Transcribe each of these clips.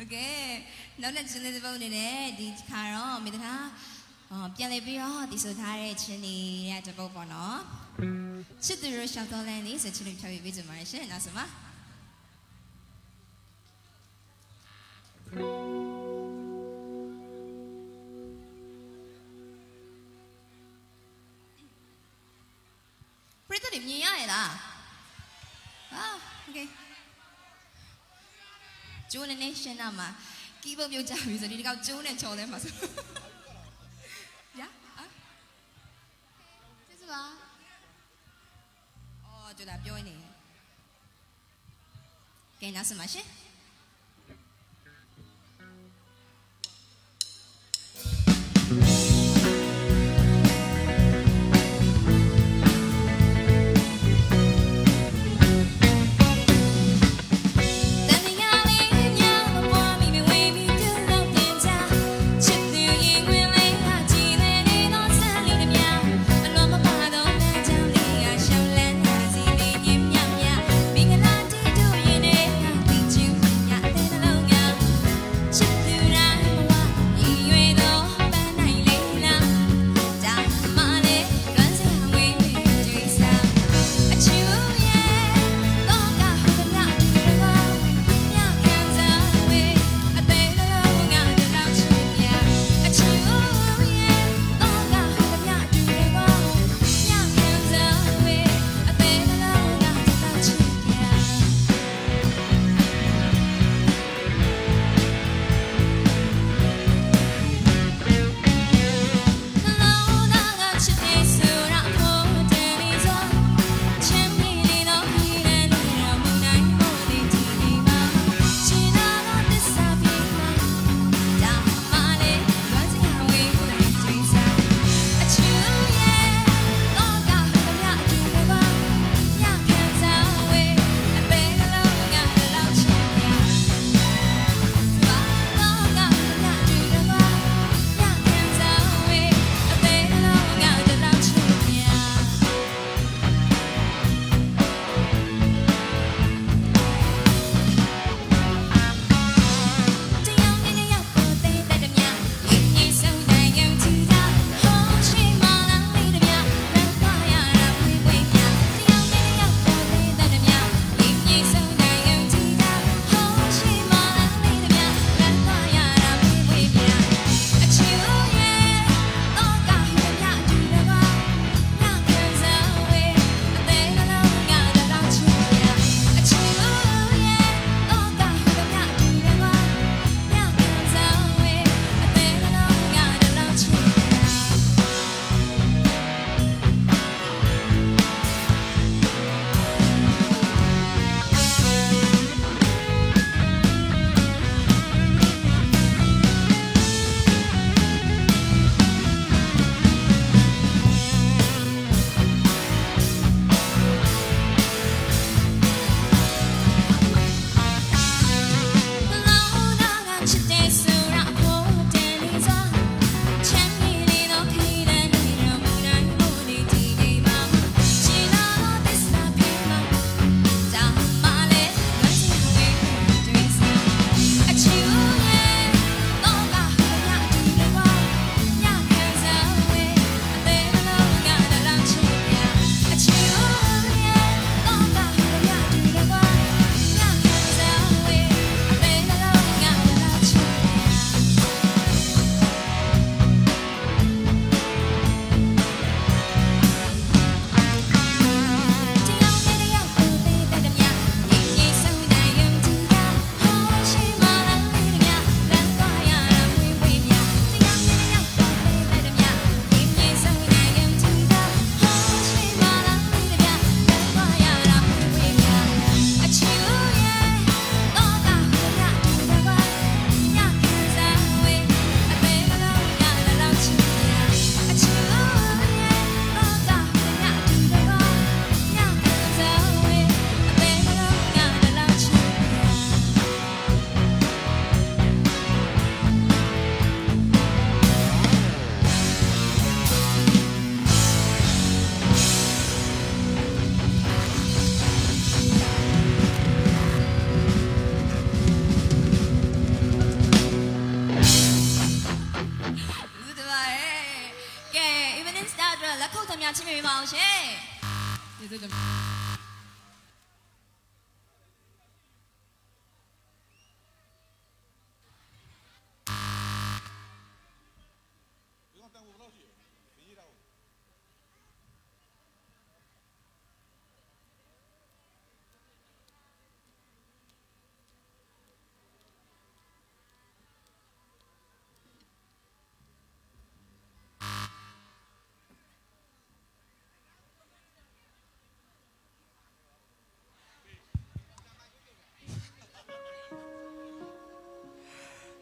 โอเคနောက်တဲ့ချင်းလေးတစ်ပုတ်အနေနဲ့ဒီခါတော့မိသားအော်ပြန်လည်ပြီးတော့ဒီဆိုထားတဲ့ချင်းလေးရဲ့တစ်ပုတ်ပေါ့နော်ချစ်သူရရှောက်တော်လန်းလေးဆိုချင်းလေးဖြောပြပေးကြပါရှင်နောက်ဆိုမှာပြ ကျိုးနဲ့နဲ့ရှင်းတာမှာကီးဘုတ်ပြုတ်ကြပြီဆိုဒီတစ်ကောက်ကျိုးနဲ့ချော်လဲမှာဆိုရအာကျေးဇူးပါအော်ကျူလာပြောနေကဲနောက်စမရှင်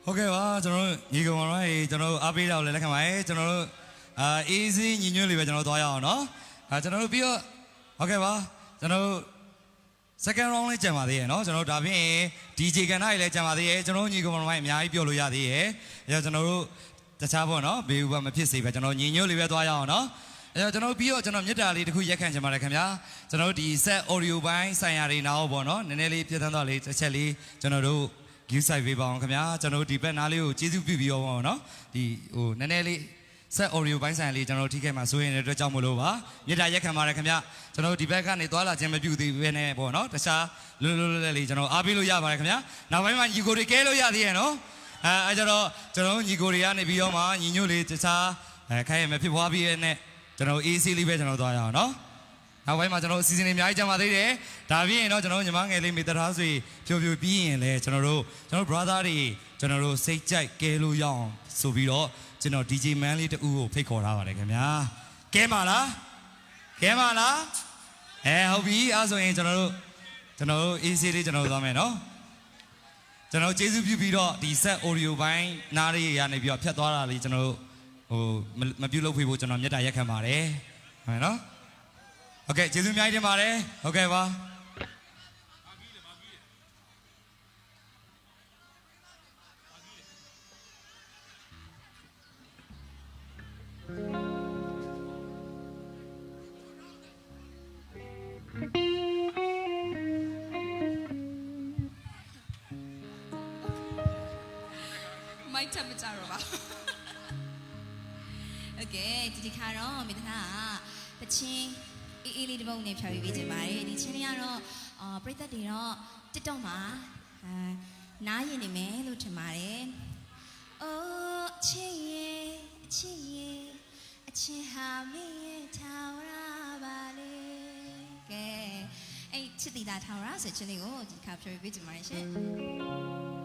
ဟုတ်ကဲ့ပါကျွန်တော်တို့ညီကောင်မတော်ရေကျွန်တော်တို့အားပေးတာကိုလည်းလက်ခံပါတယ်ကျွန်တော်တို့အာ easy ညီညွတ်လေးပဲကျွန်တော်တို့သွားရအောင်နော်အာကျွန်တော်တို့ပြီးတော့ဟုတ်ကဲ့ပါကျွန်တော်တို့ second round လေးကြံပါသေးရယ်နော်ကျွန်တော်တို့ဒါဖြင့် DJ ကဏ္ဍကြီးလည်းကြံပါသေးရယ်ကျွန်တော်တို့ညီကောင်မတော်ရေအများကြီးပြောလို့ရသေးရယ်အဲတော့ကျွန်တော်တို့တခြားပေါ့နော်ဘေးဥပမဖြစ်စေပဲကျွန်တော်ညီညွတ်လေးပဲသွားရအောင်နော်အဲတော့ကျွန်တော်ပြီးတော့ကျွန်တော်မြေတားလေးတစ်ခုရက်ခံချင်ပါတယ်ခင်ဗျာကျွန်တော်တို့ဒီ set audio ဘိုင်းဆိုင်ရာတွေနောက်ပေါ့နော်နည်းနည်းလေးပြသန်းတော့လေးတစ်ချက်လေးကျွန်တော်တို့ ဂယူဆိုင်ပေးပါအောင်ခင်ဗျာကျွန်တော်ဒီဘက်နားလေးကိုကျေးဇူးပြုပြီးရောပါအောင်နော်ဒီဟိုနည်းနည်းလေးဆက် audio ဘိုင်းဆိုင်လေးကျွန်တော်ထိခဲ့မှာဆိုရင်လည်းအတွက်ကြောင့်မလို့ပါမြေတားရက်ခံပါတယ်ခင်ဗျကျွန်တော်ဒီဘက်ကနေသွာလာခြင်းမပြုသေးဘဲနဲ့ပေါ့နော်တခြားလွလွလဲလေးကျွန်တော်အားပေးလို့ရပါတယ်ခင်ဗျနောက်ပိုင်းမှာညီကိုတွေကဲလို့ရသေးရဲ့နော်အဲအဲကျွန်တော်ကျွန်တော်ညီကိုတွေကနေပြီးတော့မှညီညွတ်လေးတခြားအဲခိုင်းရမယ်ဖြစ်ပွားပြီးရဲ့နဲ့ကျွန်တော် AC လေးပဲကျွန်တော်သွားရအောင်နော် နောက်ပိုင်းမှာကျွန်တော်အစီအစဉ်တွေအများကြီးကြံပါသေးတယ်။ဒါပြီးရင်တော့ကျွန်တော်တို့ညီမငယ်လေးမိသားစုဖြိုဖြိုပြီးရင်လည်းကျွန်တော်တို့ကျွန်တော်တို့ brother တွေကျွန်တော်တို့စိတ်ကြိုက်ကဲလို့ရအောင်ဆိုပြီးတော့ကျွန်တော် DJ man လေးတူကိုဖိတ်ခေါ်ထားပါတယ်ခင်ဗျာ။ကဲပါလား။ကဲပါလား။အဲဟုတ်ပြီအဲဆိုရင်ကျွန်တော်တို့ကျွန်တော်တို့ AC လေးကျွန်တော်တို့သွားမယ်နော်။ကျွန်တော်ကျေးဇူးပြုပြီးတော့ဒီ set audio ဘိုင်းနားလေးရနေပြီးတော့ဖြတ်သွားတာလေးကျွန်တော်တို့ဟိုမမပြုတ်လို့ဖေးဖို့ကျွန်တော်မြတ်တာရက်ခံပါတယ်။ဟုတ်မယ်နော်။ โอเคကျေးဇူးအများကြီးတင်ပါတယ်โอเคပါ မိုက်ချက်မကြတော့ပါโอเคဒီဒီခါတော့မိသားကတချင်း အေးအေးလေးတစ်ပုတ်နဲ့ဖြော်ပြပေးခြင်းပါတယ်ဒီချင်းလေးကတော့အာပရိသတ်တွေတော့ TikTok မှာအာနားရင်နေမယ်လို့ထင်ပါတယ်အိုးအချင်းရဲ့အချင်းရဲ့အချင်းဟာမင်းရဲ့ထာဝရပါလေကဲအဲ့ချစ်တီတာထာဝရဆိုချင်းလေးကိုဒီခါဖြော်ပြပေးခြင်းပါတယ်ရှင်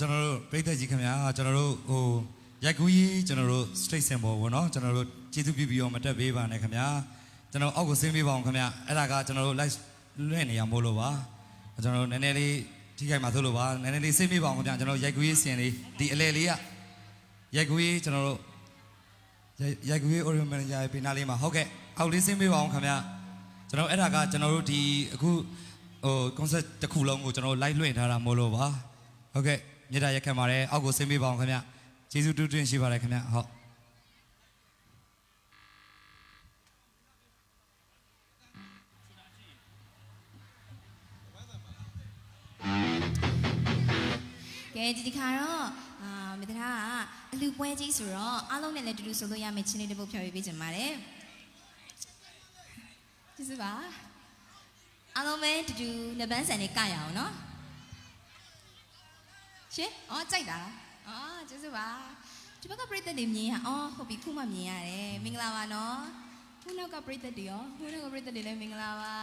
ကျွန်တော်တို့ပြည်သက်ကြီးခင်ဗျာကျွန်တော်တို့ဟိုရိုက်ကူးကြီးကျွန်တော်တို့ straight symbol ပေါ့နော်ကျွန်တော်တို့ကျေးဇူးပြုပြီးတော့မတက်ပေးပါနဲ့ခင်ဗျာကျွန်တော်အောက်ကိုဆင်းပေးပါအောင်ခင်ဗျာအဲ့ဒါကကျွန်တော်တို့ live လွှင့်နေရမို့လို့ပါကျွန်တော်တို့နည်းနည်းလေးထိခိုက်မှာသို့လို့ပါနည်းနည်းလေးဆင်းပေးပါအောင်ခင်ဗျာကျွန်တော်ရိုက်ကူးကြီးစင်လေးဒီအလဲလေးကရိုက်ကူးကြီးကျွန်တော်တို့ရိုက်ရိုက်ကူးကြီး original manager ရဲ့ပေးနာလေးမှာဟုတ်ကဲ့အောက်လေးဆင်းပေးပါအောင်ခင်ဗျာကျွန်တော်အဲ့ဒါကကျွန်တော်တို့ဒီအခုဟို concept တစ်ခုလုံးကိုကျွန်တော် live လွှင့်ထားတာမို့လို့ပါဟုတ်ကဲ့ မြေတားရက်ခတ်ပါတယ်အောက်ကိုဆင်းပေးပါအောင်ခင်ဗျကျေးဇူးတူးတွင်ရှိပါတယ်ခင်ဗျဟုတ်ကဲဒီဒီခါတော့အာမေတ္တာကအလူပွဲကြီးဆိုတော့အားလုံးနဲ့လည်းတူတူဆိုလို့ရမယ့်ချင်းလေးတစ်ပုတ်ဖြော်ပြပေးချင်ပါတယ်ကျေးဇူးပါအားလုံးပဲတူတူနှစ်ပန်းဆန်နဲ့ကရအောင်နော် ရှင်အော်ကြိုက်တာလားအော်ကျေးဇူးပါဒီဘက်ကပြိတ္တတွေမြင်ရအော်ဟုတ်ပြီခုမှမြင်ရတယ်မင်္ဂလာပါနော်ခုနောက်ကပြိတ္တတွေရောခုနောက်ကပြိတ္တတွေလည်းမင်္ဂလာပါ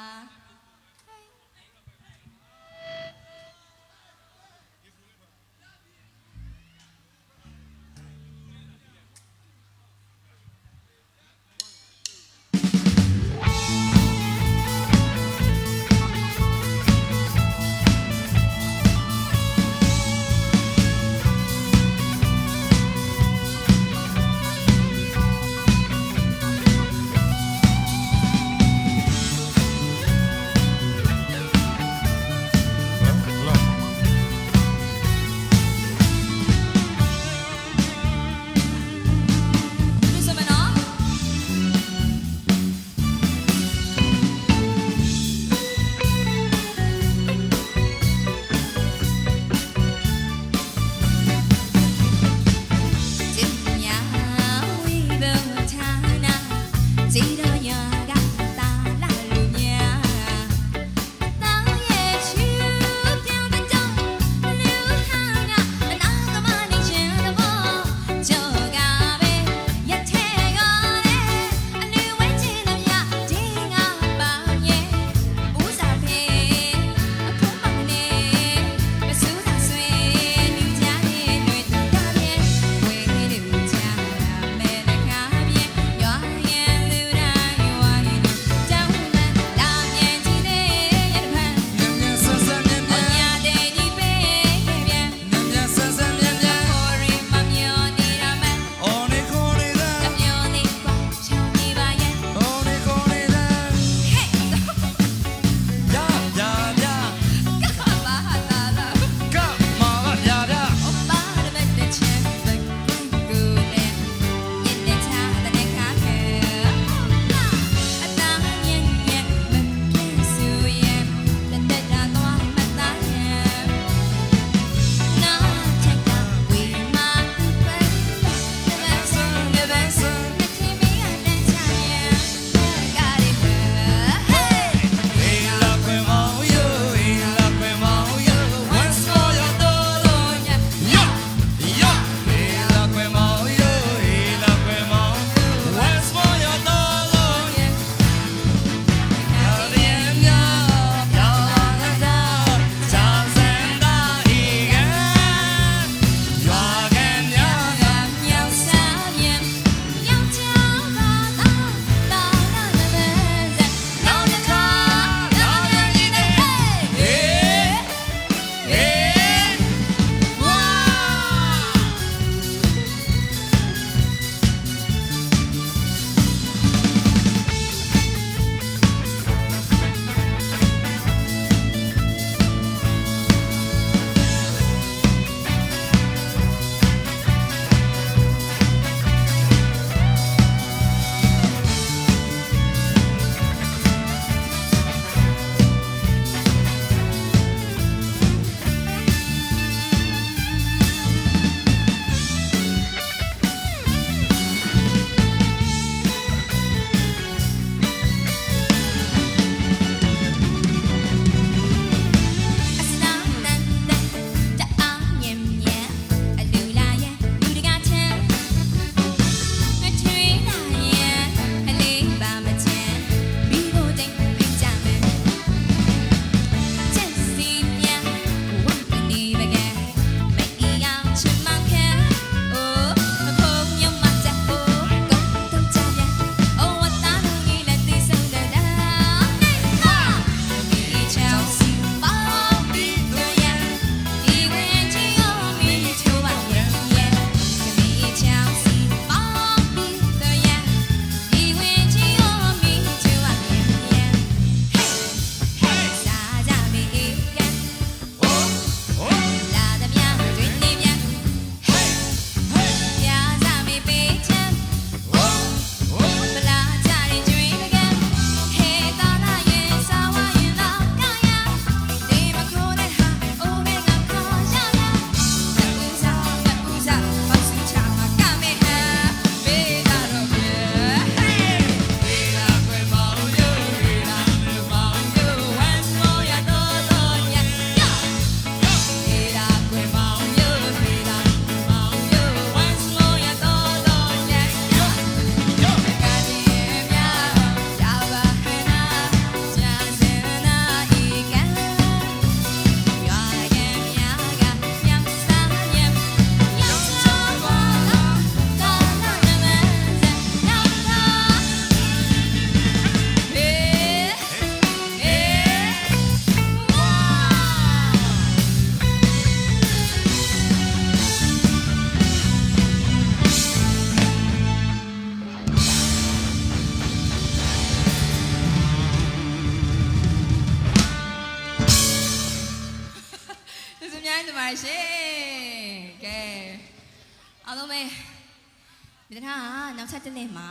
နောက်ဆက်တစ်နေ့မှာ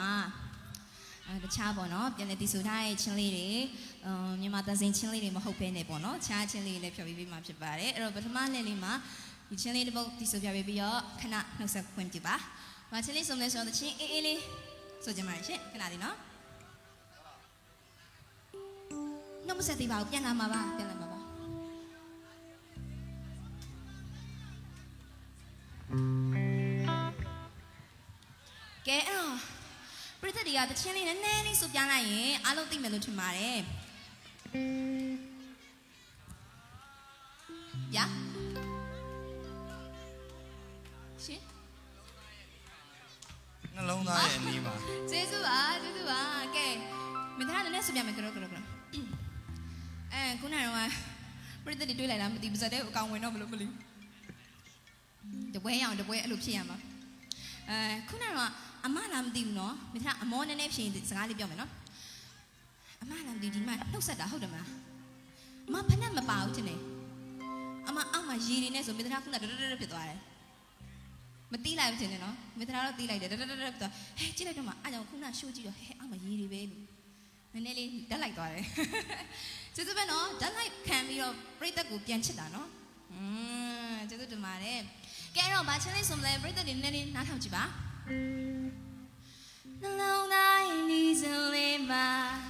အဲတခြားပေါ့နော်ပြန်လည်တည်ဆူထားတဲ့ချင်းလေးတွေအမ်မြန်မာသစင်ချင်းလေးတွေမဟုတ်ဘဲနဲ့ပေါ့နော်ခြားချင်းလေးတွေလည်းဖြောပြပေးမှာဖြစ်ပါတယ်အဲ့တော့ပထမနေ့လေးမှာဒီချင်းလေးတစ်ပုတ်တည်ဆူပြပေးပြီးတော့ခဏနှုတ်ဆက်ခွင့်ပြုပါ။ဘာချင်းလေးစုံလဲဆိုတော့တချင်းအေးအေးလေးဆိုကြပါရရှင်ခဏလေးနော်။နှုတ်မဆက်သေးပါဘူးပြန်လာမှာပါပြန်လာမှာပါ။ ကဲအဲ့တော့ပရိသတ်တွေကတချင်းလေးနည်းနည်းလေးဆိုပြလိုက်ရင်အားလုံးသိမယ်လို့ထင်ပါတယ်။ညာရှင်နှလုံးသားရဲ့အနီးမှာကျေးဇူးပါကျေးဇူးပါကဲမင်းသားလည်းနည်းဆိုပြမယ်ကတော့ကတော့ကတော့အဲခုနကတော့ပရိသတ်တွေတွေးလိုက်လားမသိဘူးစတဲ့ကိုအကောင်ဝင်တော့ဘလို့မလို့တပွဲရအောင်တပွဲအဲ့လိုဖြစ်ရမှာအဲခုနကတော့ အမလားမသိဘူးနော်မင်းသားအမောနည်းနည်းဖြရင်စကားလေးပြောမယ်နော်အမလားမသိဘူးဒီမှာနှုတ်ဆက်တာဟုတ်တယ်မလားအမဖက်နဲ့မပါဘူးတင်တယ်အမအောက်မှာရေတွေနဲ့ဆိုမင်းသားခုနဒဒဒဒဖြစ်သွားတယ်မတီးလိုက်ဘူးထင်တယ်နော်မေတ္တာတော့တီးလိုက်တယ်တတတတတော့ဟဲ့ကြည့်လိုက်တော့မှအားကြောင့်ခုနရှိုးကြည့်တော့ဟဲ့အောက်မှာရေးတွေပဲလို့နည်းနည်းလေးဓာတ်လိုက်သွားတယ်ကျေးဇူးပဲနော်ဓာတ်လိုက်ခံပြီးတော့ပြိတ္တကိုပြန်ချစ်တာနော်อืมကျေးဇူးတင်ပါတယ်ကဲအဲ့တော့ဗာချင်းလေးဆိုမလဲပြိတ္တတွေနည်းနည်းနားထောင်ကြည့်ပါ Alone I easily by.